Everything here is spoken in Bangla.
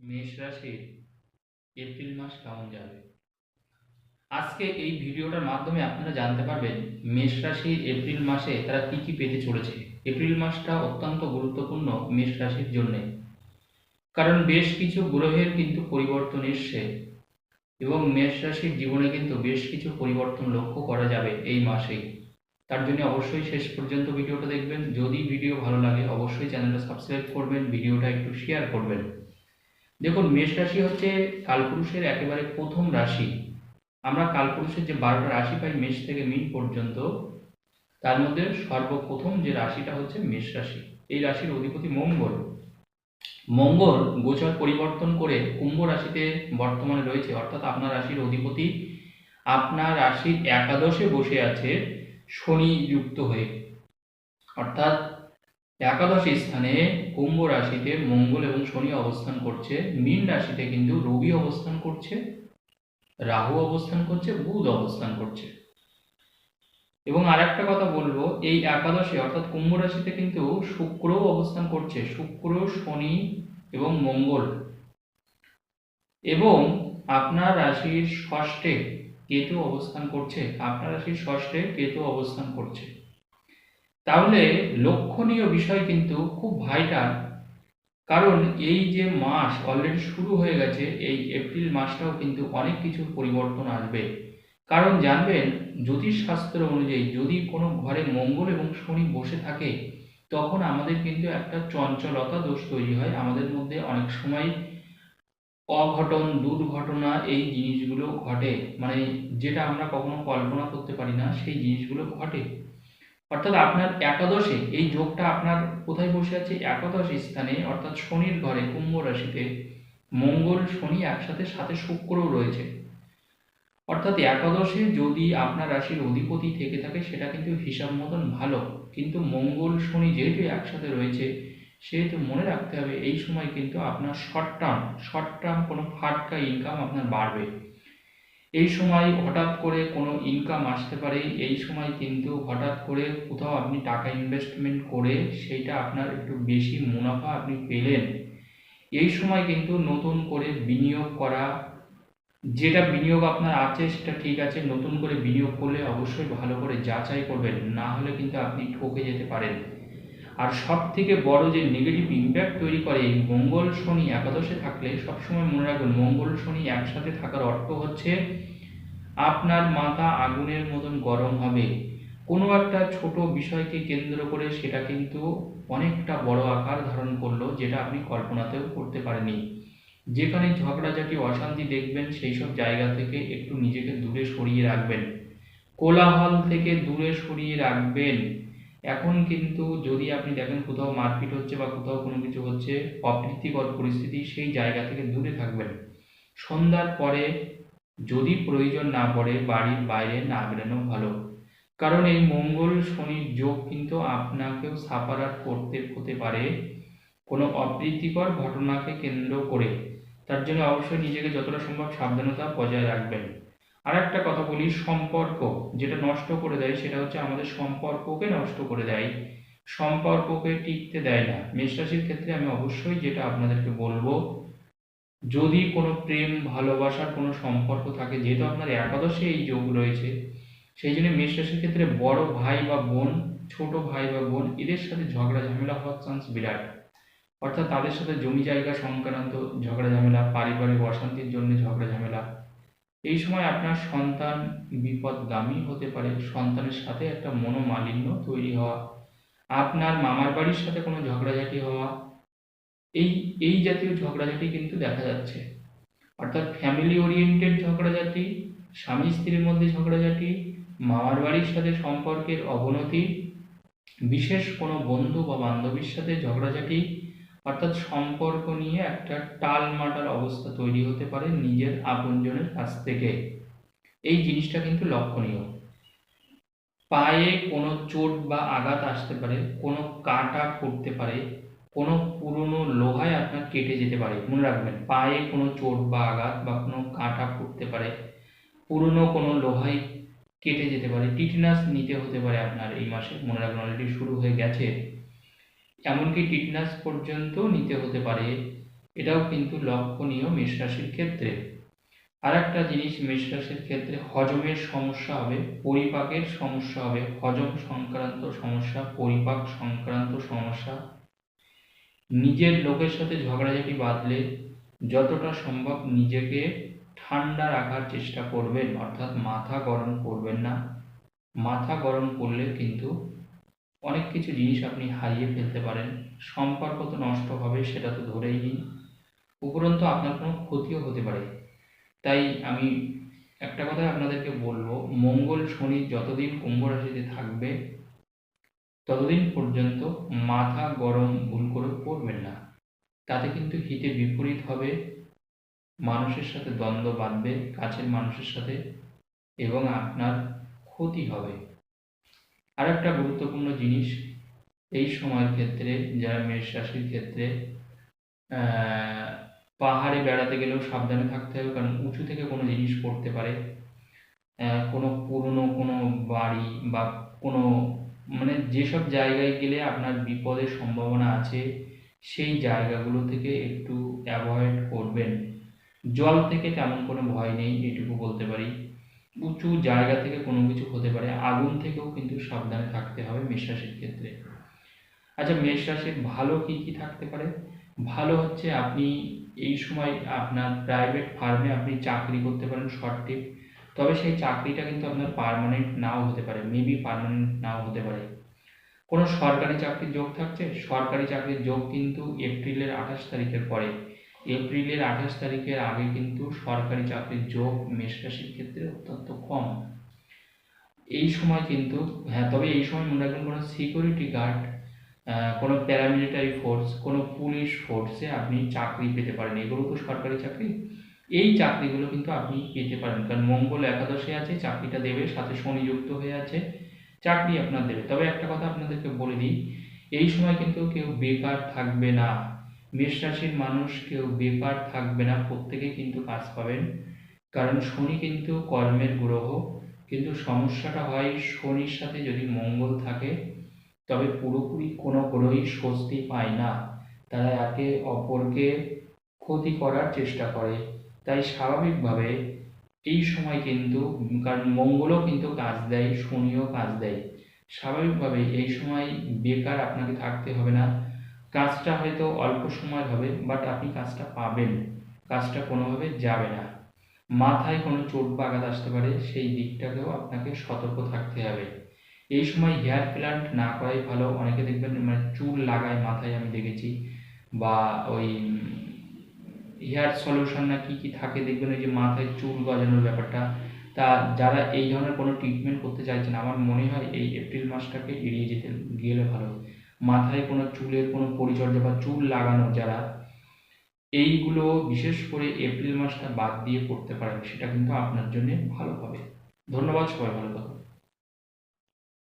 মেষ রাশির এপ্রিল মাস কেমন যাবে? আজকে এই ভিডিওটার মাধ্যমে আপনারা জানতে পারবেন মেষ রাশির এপ্রিল মাসে তারা কি কি পেতে চলেছে। এপ্রিল মাসটা অত্যন্ত গুরুত্বপূর্ণ মেষ রাশির জন্য। কারণ বেশ কিছু গ্রহের কিন্তু পরিবর্তন এসছে এবং মেষ রাশির জীবনে কিন্তু বেশ কিছু পরিবর্তন লক্ষ্য করা যাবে এই মাসেই তার জন্য অবশ্যই শেষ পর্যন্ত ভিডিওটা দেখবেন। যদি ভিডিও ভালো লাগে, অবশ্যই চ্যানেলটা সাবস্ক্রাইব করবেন, ভিডিওটা একটু শেয়ার করবেন। দেখুন, মেষ রাশি হচ্ছে কালপুরুষের একেবারে প্রথম রাশি। আমরা কালপুরুষের যে বারোটা রাশি পাই মেষ থেকে মিন পর্যন্ত, তার মধ্যে সর্বপ্রথম যে রাশিটা হচ্ছে মেষ রাশি। এই রাশির অধিপতি মঙ্গল। মঙ্গল গোচর পরিবর্তন করে কুম্ভ রাশিতে বর্তমানে রয়েছে, অর্থাৎ আপনার রাশির অধিপতি আপনার রাশির একাদশে বসে আছে, শনি যুক্ত হয়ে। অর্থাৎ একাদশ স্থানে কুম্ভ রাশিতে মঙ্গল এবং শনি অবস্থান করছে। মীন রাশিতে কিন্তু রবি অবস্থান করছে, রাহু অবস্থান করছে, বুধ অবস্থান করছে। এবং আর একটা কথা বলব, এই একাদশে অর্থাৎ কুম্ভ রাশিতে কিন্তু শুক্র অবস্থান করছে, শুক্র, শনি এবং মঙ্গল। এবং আপনার রাশির ষষ্ঠে কেতু অবস্থান করছে, আপনার রাশির ষষ্ঠে কেতু অবস্থান করছে। তাহলে লক্ষণীয় বিষয় কিন্তু খুব ভাইটাল কারণ এই যে মাস অলরেডি শুরু হয়ে গেছে, এই এপ্রিল মাসটাও কিন্তু অনেক কিছুর পরিবর্তন আসবে। কারণ জানবেন, জ্যোতিষশাস্ত্র অনুযায়ী যদি কোনো ঘরে মঙ্গল এবং শনি বসে থাকে, তখন আমাদের কিন্তু একটা চঞ্চলতা দোষ তৈরি হয়। আমাদের মধ্যে অনেক সময় অঘটন, দুর্ঘটনা এই জিনিসগুলো ঘটে। মানে যেটা আমরা কখনো কল্পনা করতে পারি না, সেই জিনিসগুলো ঘটে। অর্থাৎ আপনার একাদশে এই যোগটা আপনার কোথায় বসে আছে? একাদশ স্থানে, অর্থাৎ শনির ঘরে, কুম্ভ রাশিতে, মঙ্গল শনি একসাথে, সাথে শুক্রও রয়েছে। অর্থাৎ একাদশে যদি আপনার রাশির অধিপতি থেকে থাকে, সেটা কিন্তু হিসাব মতন ভালো। কিন্তু মঙ্গল শনি যেহেতু একসাথে রয়েছে, সেহেতু মনে রাখতে হবে, এই সময় কিন্তু আপনার শর্ট টার্ম শর্ট টার্ম কোনো ফাটকা ইনকাম আপনার বাড়বে। এই সময় হঠাৎ করে কোনো ইনকাম আসতে পারে, এই সময় কিন্তু হঠাৎ করে কোথাও আপনি টাকা ইনভেস্টমেন্ট করে সেইটা আপনার একটু বেশি মুনাফা আপনি পেলেন। এই সময় কিন্তু নতুন করে বিনিয়োগ করা, যেটা বিনিয়োগ আপনার আছে সেটা ঠিক আছে, নতুন করে বিনিয়োগ করলে অবশ্যই ভালো করে যাচাই করবেন, না হলে কিন্তু আপনি ঠকে যেতে পারেন। আর সব থেকে বড় যে নেগেটিভ ইম্প্যাক্ট তৈরি করে এই মঙ্গল শনি একাদশে থাকলে, সবসময় মনে রাখবেন মঙ্গল শনি একসাথে থাকার অর্থ হচ্ছে আপনার মাথা আগুনের মতন গরম হবে। কোনো একটা ছোট বিষয়কে কেন্দ্র করে সেটা কিন্তু অনেকটা বড় আকার ধারণ করল যেটা আপনি কল্পনাতেও করতে পারেনি যেখানে ঝগড়াঝাটি, অশান্তি দেখবেন, সেই সব জায়গা থেকে একটু নিজেকে দূরে সরিয়ে রাখবেন। কোলাহল থেকে দূরে সরিয়ে রাখবেন। এখন কিন্তু যদি আপনি দেখেন কোথাও মারপিট হচ্ছে বা কোথাও কোনো কিছু হচ্ছে, অপ্রীতিকর পরিস্থিতি সেই জায়গা থেকে দূরে থাকবেন। সন্ধ্যার পরে যদি প্রয়োজন না পড়ে, বাড়ির বাইরে না বেরোনো ভালো। কারণ এই মঙ্গল শনির যোগ কিন্তু আপনাকেও সাপারাত করতে, হতে পারে কোনো অপ্রীতিকর ঘটনাকে কেন্দ্র করে। তার জন্য অবশ্যই নিজেকে যতটা সম্ভব সাবধানতা বজায় রাখবেন। আর একটা কথা বলি, সম্পর্ক যেটা নষ্ট করে দেয় সেটা হচ্ছে আমাদের সম্পর্ককে নষ্ট করে দেয়। সম্পর্ককে টিকতে দেয় না। মেষ রাশির ক্ষেত্রে আমি অবশ্যই যেটা আপনাদেরকে বলব, যদি কোনো প্রেম, ভালোবাসার কোনো সম্পর্ক থাকে, যেহেতু আপনার একাদশে এই যোগ রয়েছে, সেই জন্য মেষ রাশির ক্ষেত্রে বড় ভাই বা বোন, ছোট ভাই বা বোন, এদের সাথে ঝগড়া ঝামেলা হওয়ার চান্স বিরাট। অর্থাৎ তাদের সাথে জমি জায়গা সংক্রান্ত ঝগড়া ঝামেলা, পারিবারিক অশান্তির জন্য ঝগড়া ঝামেলা এই সময় আপনার সন্তান বিপদগামী হতে পারে। সন্তানের সাথে একটা মনোমালিন্য তৈরি হওয়া, আপনার মামার বাড়ির সাথে কোনো ঝগড়াঝাটি হওয়া, এই এই জাতীয় ঝগড়াঝাটি কিন্তু দেখা যাচ্ছে। অর্থাৎ ফ্যামিলি ওরিয়েন্টেড ঝগড়াঝাটি, স্বামী স্ত্রীর মধ্যে ঝগড়াঝাটি, মামার বাড়ির সাথে সম্পর্কের অবনতি, বিশেষ কোনো বন্ধু বা বান্ধবীর সাথে ঝগড়াঝাটি অর্থাৎ সম্পর্ক নিয়ে একটা টালমাটাল অবস্থা তৈরি হতে পারে নিজের আপনজনের কাছ থেকে। এই জিনিসটা কিন্তু লক্ষণীয়। পায়ে কোনো চোট বা আঘাত আসতে পারে, কোনো কাটা ফুটতে পারে, কোনো পুরনো লোহায় আপনার কেটে যেতে পারে, মনে রাখবেন, পায়ে কোনো চোট বা আঘাত বা কোনো কাঁটা ফুটতে পারে, পুরনো কোনো লোহায় কেটে যেতে পারে, টিটনাস নিতে হতে পারে আপনার এই মাসে, মনে রাখবেন অলরেডি শুরু হয়ে গেছে। এমনকি টিটনাস পর্যন্ত নিতে হতে পারে। এটাও কিন্তু লক্ষণীয় মেষ রাশির ক্ষেত্রে। আর একটা জিনিস মেষ রাশির ক্ষেত্রে, হজমের সমস্যা হবে, পরিপাকের সমস্যা হবে, হজম সংক্রান্ত সমস্যা, পরিপাক সংক্রান্ত সমস্যা। নিজের লোকের সাথে ঝগড়াঝাটি বাঁধলে যতটা সম্ভব নিজেকে ঠান্ডা রাখার চেষ্টা করবেন, অর্থাৎ মাথা গরম করবেন না। মাথা গরম করলে কিন্তু অনেক কিছু জিনিস আপনি হারিয়ে ফেলতে পারেন, সম্পর্ক তো নষ্ট হবে, সেটা তো ধরেই নিন। উপরন্তু আপনার কোনো ক্ষতিও হতে পারে। তাই আমি একটা কথা আপনাদেরকে বলব, মঙ্গল শনি যতদিন কুম্ভ রাশিতে থাকবে, ততদিন পর্যন্ত মাথা গরম ভুল করে পড়বেন না। তাতে কিন্তু হিতে বিপরীত হবে, মানুষের সাথে দ্বন্দ্ব বাঁধবে, কাছের মানুষের সাথে, এবং আপনার ক্ষতি হবে। আর একটা গুরুত্বপূর্ণ জিনিস, এই সময়ের ক্ষেত্রে, যারা মেষ রাশির ক্ষেত্রে পাহাড়ে বেড়াতে গেলেও সাবধানে থাকতে হবে, কারণ উঁচু থেকে কোনো জিনিস পড়তে পারে। কোনো পুরনো কোনো বাড়ি বা কোনো মানে যেসব জায়গায় গেলে আপনার বিপদের সম্ভাবনা আছে, সেই জায়গাগুলো থেকে একটু অ্যাভয়েড করবেন। জল থেকে তেমন কোনো ভয় নেই, এটুকু বলতে পারি। উঁচু জায়গা থেকে কোনো কিছু হতে পারে, আগুন থেকেও কিন্তু সাবধানে থাকতে হবে মেষ রাশির ক্ষেত্রে। আচ্ছা মেষ রাশির ভালো কি কি থাকতে পারে? ভালো হচ্ছে আপনি এই সময় আপনার প্রাইভেট ফার্মে আপনি চাকরি করতে পারেন শর্ট টিপ তবে সেই চাকরিটা কিন্তু আপনার পার্মানেন্ট নাও হতে পারে মেবি পার্মানেন্ট নাও হতে পারে। কোনো সরকারি চাকরির যোগ থাকছে? সরকারি চাকরির যোগ কিন্তু এপ্রিলের আঠাশ তারিখের পরে। এপ্রিলের আঠাশ তারিখের আগে কিন্তু সরকারি চাকরির যোগ মেষ রাশির ক্ষেত্রে অত্যন্ত কম। এই সময় কিন্তু হ্যাঁ তবে এই সময় মনে রাখবেন কোনো সিকিউরিটি গার্ড কোনো প্যারামিলিটারি ফোর্স কোনো পুলিশ ফোর্সে আপনি চাকরি পেতে পারেন। এগুলো তো সরকারি চাকরি। এই চাকরিগুলো কিন্তু আপনি পেতে পারেন। কারণ মঙ্গল একাদশে আছে, চাকরিটা দেবে, সাথে শনি যুক্ত হয়ে আছে, চাকরি আপনার দেবে। তবে একটা কথা আপনাদেরকে বলে দিই, এই সময় কিন্তু কেউ বেকার থাকবে না। মেষ রাশির মানুষ কেউ বেকার থাকবে না, প্রত্যেকে কিন্তু কাজ পাবেন। কারণ শনি কিন্তু কর্মের গ্রহ, কিন্তু সমস্যাটা হয় শনির সাথে যদি মঙ্গল থাকে, তবে পুরোপুরি কোনো গ্রহই স্বস্তি পায় না। তারা একে অপরকে ক্ষতি করার চেষ্টা করে। তাই স্বাভাবিকভাবে এই সময় কিন্তু, কারণ মঙ্গলও কিন্তু কাজ দেয়, শনিও কাজ দেয়। স্বাভাবিকভাবে এই সময় বেকার আপনাকে থাকতে হবে না। কাজটা হয়তো অল্প সময় হবে বাট আপনি কাজটা পাবেন। কাজটা কোনোভাবে যাবে না। মাথায় কোনো চোট বা আঘাত আসতে পারে, সেই দিকটাকেও আপনাকে সতর্ক থাকতে হবে। এই সময় হেয়ার প্ল্যান্ট না করাই ভালো। অনেকে দেখবেন মানে চুল লাগায় মাথায়, আমি দেখেছি। বা ওই হেয়ার সলিউশন না কি কি থাকে, দেখবেন ওই যে মাথায় চুল গজানোর ব্যাপারটা। তা যারা এই ধরনের কোনো ট্রিটমেন্ট করতে চাইছেন, আমার মনে হয় এই এপ্রিল মাসটাকে এড়িয়ে যেতে গেলে ভালো। মাথায় কোনো চুলের কোনো পরিচর্যা বা চুল লাগানো যারা, এইগুলো বিশেষ করে এপ্রিল মাসটা বাদ দিয়ে করতে পারেন, সেটা কিন্তু আপনার জন্য ভালো হবে। ধন্যবাদ, সবাই ভালো থাকুন।